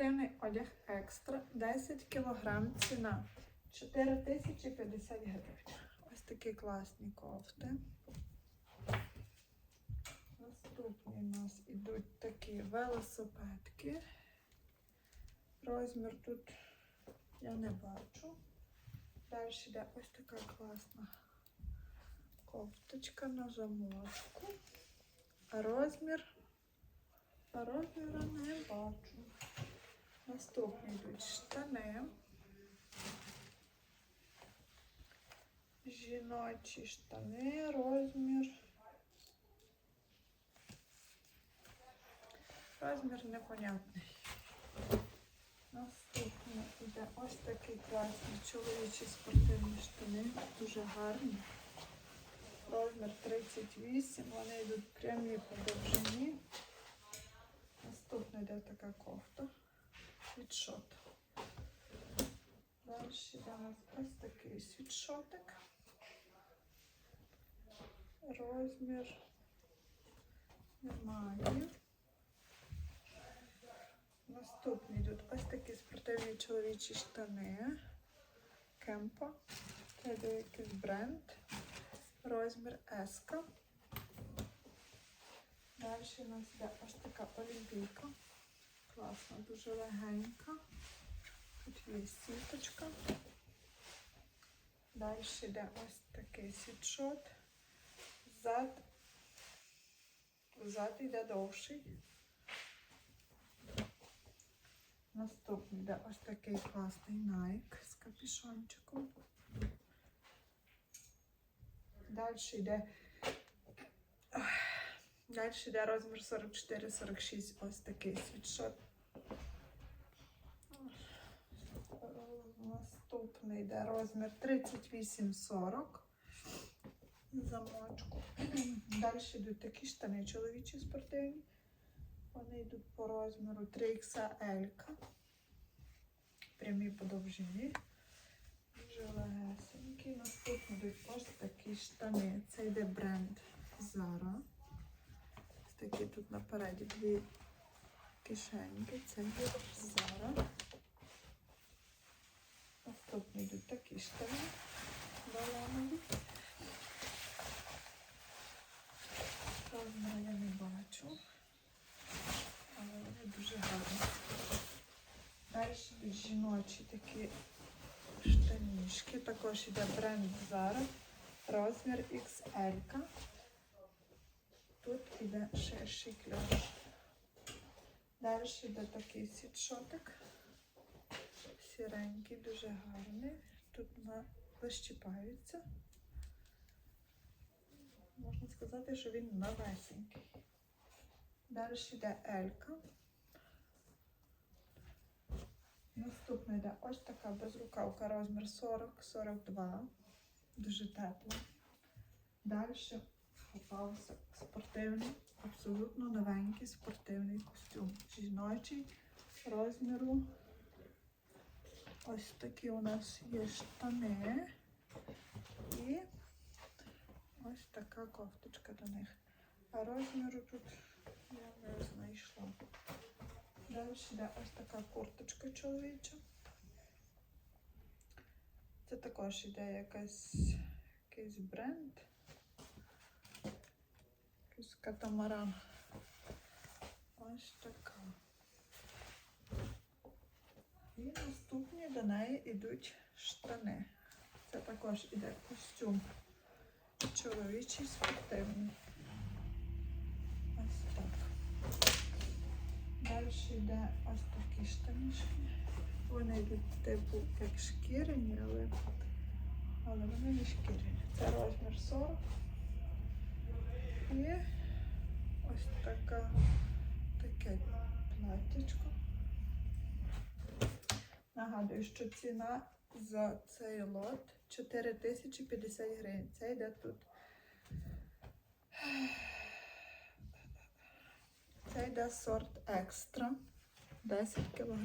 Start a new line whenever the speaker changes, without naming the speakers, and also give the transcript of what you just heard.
Спортивний одяг екстра 10 кг ціна 4050 гривень. Ось такі класні кофти. Наступні у нас ідуть такі велосипедки. Розмір тут я не бачу. Далі йде ось така класна кофточка на замочку. А розмір, а розміра не бачу. Наступні йдуть штани. Жіночі штани, розмір. Розмір непонятний. Наступне іде ось такі класні чоловічі спортивні штани, дуже гарні. Розмір 38, вони йдуть прямі по довжині. Наступна йде така кофта. Світшот. Далі йде нас ось такий світшотик. Розмір немає. Наступні йдуть ось такі спортивні чоловічі штани. Кемпа. Це йде якийсь бренд. Розмір S. Далі у нас йде ось така олімпійка. Класна, дуже легенька. Тут є сіточка. Далі йде ось такий світшот. Зад. Зад йде довший. Наступний йде ось такий класний Nike з капюшончиком. Далі йде. Далі йде розмір 44-46. Ось такий світшот. Наступний йде розмір 38-40. Замочку. Далі йдуть такі штани чоловічі спортивні. Вони йдуть по розміру 3XL. Прямі по довжині. Дуже легесенькі. Наступні йдуть ось такі штани. Це йде бренд Zara. Такі тут напереді дві кишеньки. Це йде Zara. Наступні йдуть такі штани. Балонові. Розміру я не бачу. Але вони дуже гарні. Далі жіночі такі штанішки. Також йде бренд Zara. Розмір XL. Тут іде ширший кльош. Далі йде такий сітшотик. Сіренький, дуже гарний. Тут на защіпається. Можна сказати, що він новесенький. Далі йде Елька. Наступна йде ось така безрукавка, розмір 40-42. Дуже тепло. Далі попався спортивний, абсолютно новенький спортивний костюм. Жіночий розміру. Ось такі у нас є штани. І ось така кофточка до них. А розміру тут я не знайшла. Далі йде ось така курточка чоловіча. Це також йде якась, якийсь бренд. Катамаран. Ось така. І наступні до неї йдуть штани. Це також іде костюм чоловічий спортивний. Ось так. Далі йде ось такі штанішки. Вони йдуть типу як шкіряні, але, але вони не шкіряні. Це розмір 40. І ось така таке платтячко. Нагадую, що ціна за цей лот 4050 гривень. Це йде тут. Це йде сорт екстра 10 кг.